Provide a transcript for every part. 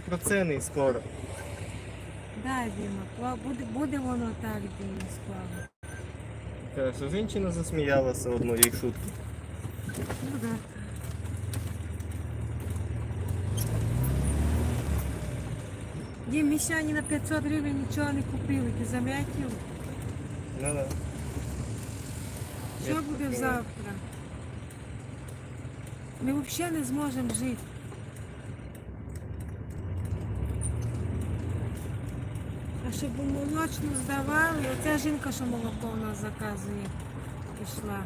про ціни скоро. Да, Діма, пла- буде, буде воно так, Діма, скоро. Каже, що жінка засміялася одної шутки. Ну да. Дім, ми сьогодні на 500 гривень нічого не купили, ти зам'ятів? Ну да. Що Я буде купила. завтра? Ми взагалі не зможемо жити. щоб у молочну здавали, оця жінка, що молоко у нас заказує, пішла.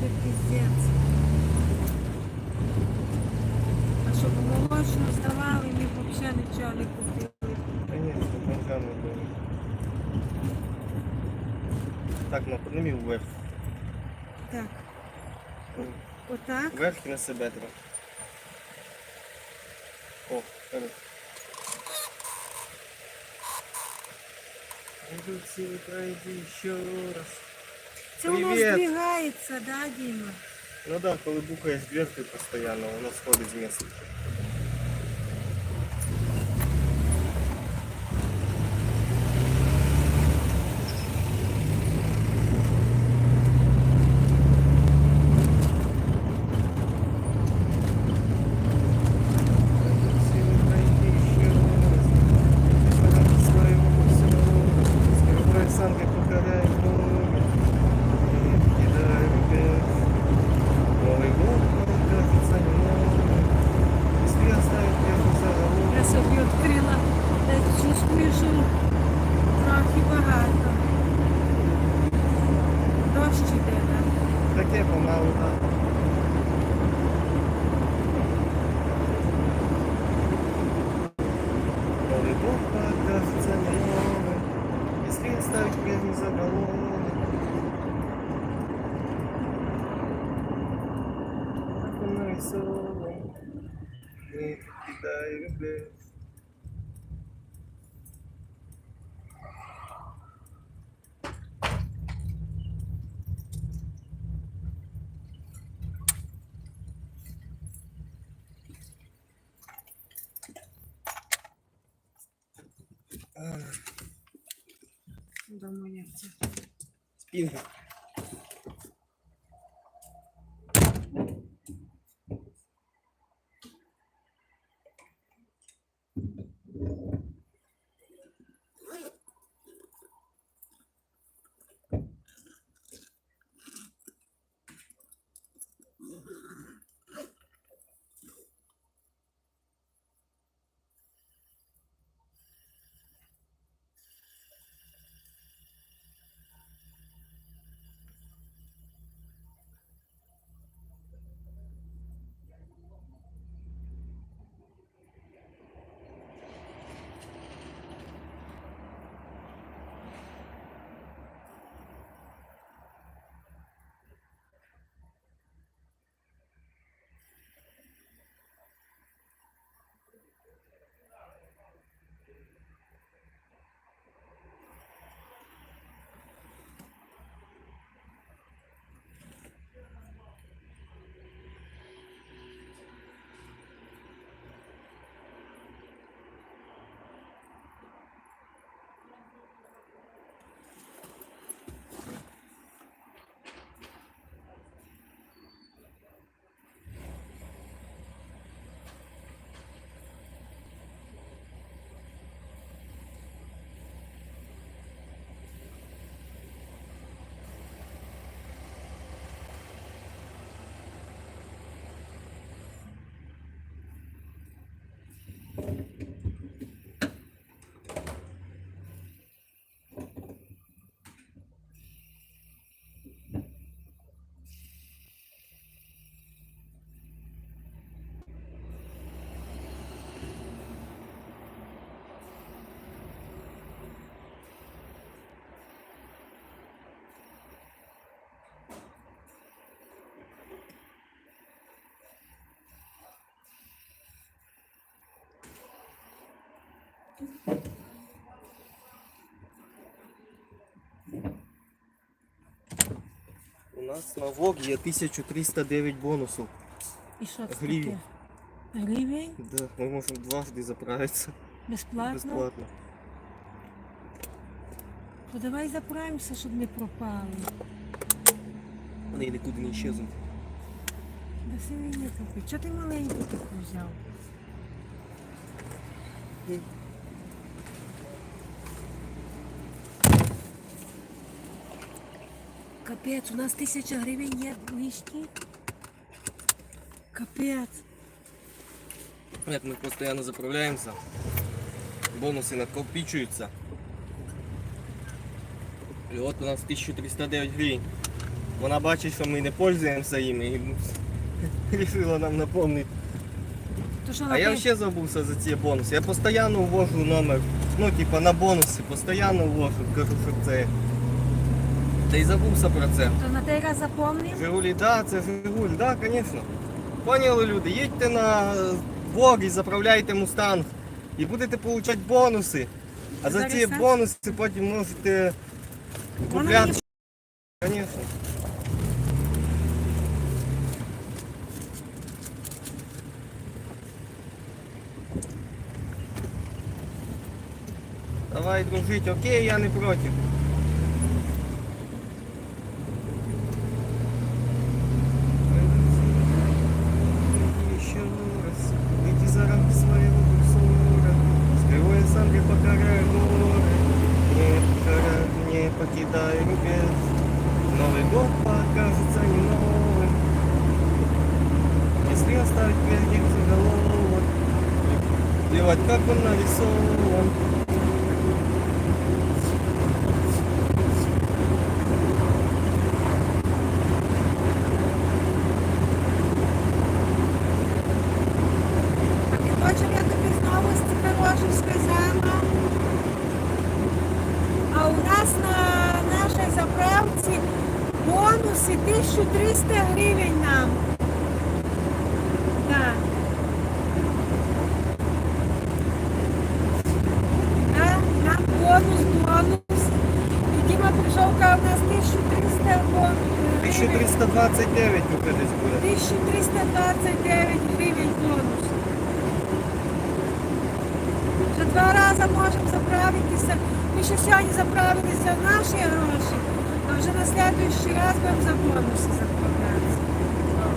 Це піздець. А щоб у молочну здавали, ми б взагалі нічого не купили. Так, ну подними вверх. Так. Отак. Вверх і на себе треба. О, хорошо. Индукции пройди еще раз. Це воно Привіт. здвигається, да, Діма? Ну да, коли бухаєш дверкою постоянно, воно сходить з місця. Sobre porta zamolona, esqueça que me zagalona. Começou, e que daí o beijo. Думаю, як це. У нас на ВОГ є 1309 бонусів. І що це Гривень. таке? Гривень? Да, мы можем дважды заправиться. Безплатно? Бесплатно. То давай заправимося, щоб не пропали. Они никуда не исчезнут. Да синий не купить. Чого ти маленький таку взяв? Капець, у нас тисяча гривень є лишні. Капець. Як ми постійно заправляємося, бонуси накопичуються. І от у нас 1309 гривень. Вона бачить, що ми не пользуємося їми і вирішила нам напомнити. То що А я на ще забувся за ці бонуси. Я постійно ввожу номер, ну типа на бонуси, постійно ввожу, кажу, що це. Та й забувся про це. то на той раз запомнив? Жигулі, да, це Жигуль, да, звісно. Поняли люди, їдьте на Вог і заправляйте мустанг. І будете отримати бонуси. А за ці бонуси потім можете купляти. мені Звісно. Давай дружить, окей, я не проти. Плевать, как он нарисован, А ти нам бонус, бонус. І Діма прийшов, каже, у нас 1300 бонус. 1329 тут десь буде. 1329 гривень бонус. Вже два рази можемо заправитися. Ми ще сьогодні заправилися в наші гроші, а вже на слідуючий раз будемо за бонуси заправлятися.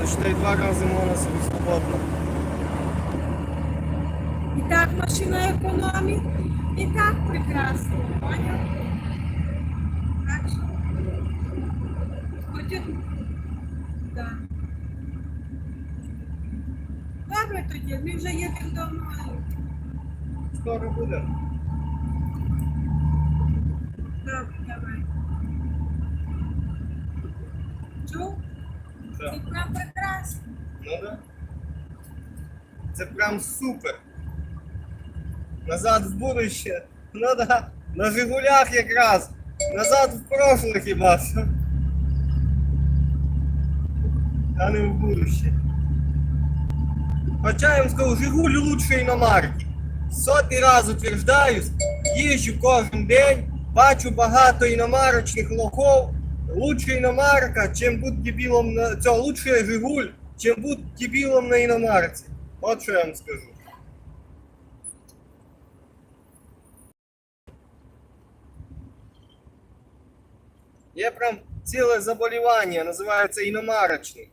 Почитай два рази можна собі свободно. І так машина економить, і так прекрасно. Поняв? Так що. Хоч і- Да. Добре тоді, ми вже їдемо домой. Скоро буде. Добре, давай. Чув? Так. Це прям прекрасно. Ну да. Це прям супер. Назад в будуще. Ну да. На Жигулях якраз. Назад в прошлое хіба. А не в будуще. Хоча я вам скажу, Жигуль лучший іномарки. Сотий раз утверждаюсь, їжджу кожен день, бачу багато іномарочних лохов. Лучше іномарка, чим бути дебілом на цього, лучше Жигуль, чим бути дебілом на іномарці. От що я вам скажу. Є прям ціле заболівання, називається іномарочний.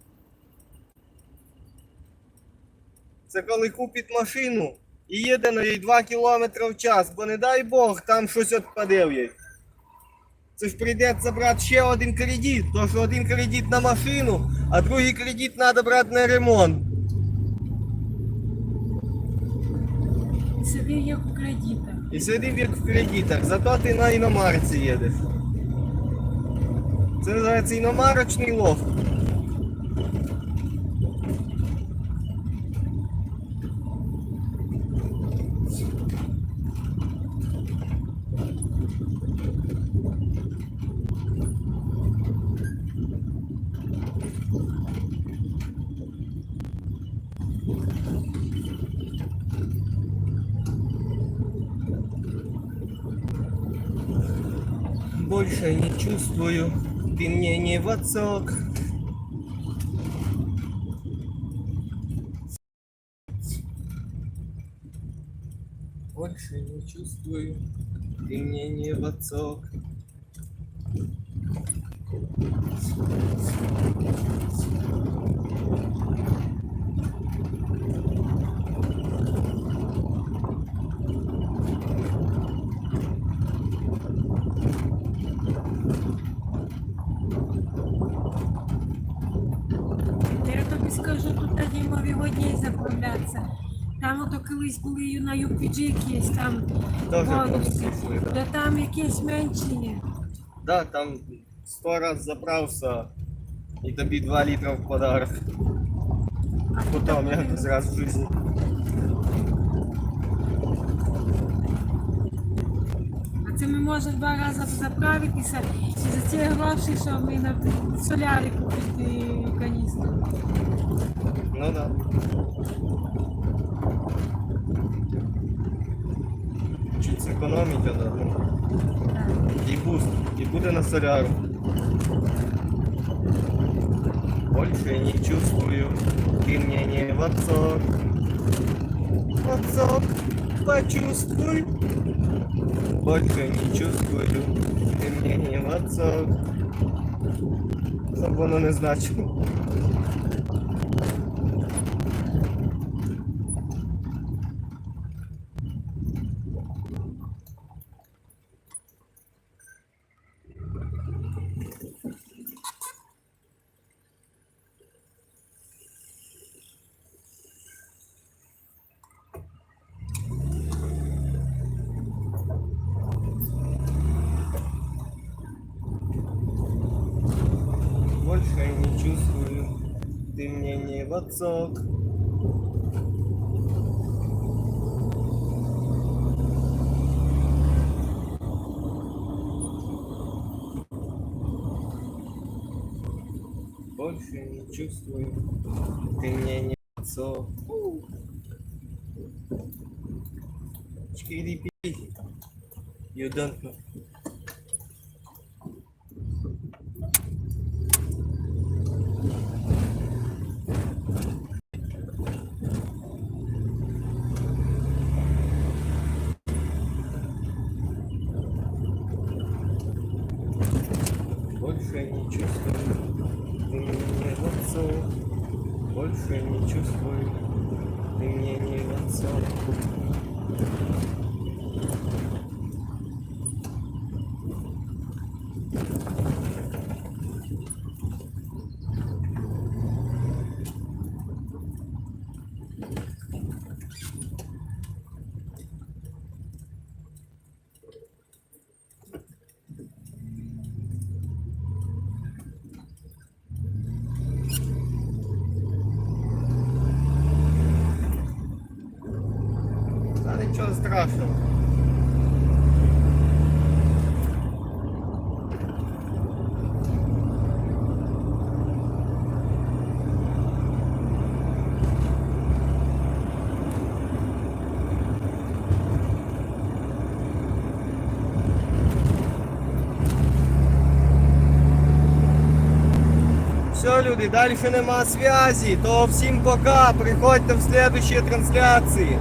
Це коли купить машину і їде на їй 2 км в час, бо не дай Бог, там щось відпаде в їй. Це ж прийдеться брати ще один кредит, тому що один кредит на машину, а другий кредит треба брати на ремонт. Сидів як у кредитах. І сидів як в кредитах, зато ти на іномарці їдеш. Це називається іномарочний лох. Больше не чувствую Ты мне не в отцок. Больше не чувствую, ты мне не в отцок. Я скажу, мові в одній заправлятися. Там ото колись були на UPG якісь там бонуси. да. Там якісь менші. Да, там сто раз заправся і тобі 2 літра в подарок. Потом я зразу раз в жизни. А це ми можемо два рази заправитися і за ці гроші, що ми на солярі купити каністру. Ну да. Чуть зекономить треба. Ну. І буст, і буде на соляру. Больше не чувствую, ты мне не в отцок. В отцок, почувствуй. Больше не чувствую, ты мне не в отцок. Щоб воно не значило. Больше не чувствую, ты в отцок. Больше не чувствую, ты мне не в отцок. Чкири You don't know. Больше не чувствую, ты мне не в отцок. Больше не чувствую, ты мне не в. нічого страшного. Все, люди, далі нема зв'язі. То всім пока. Приходьте в следующие трансляції.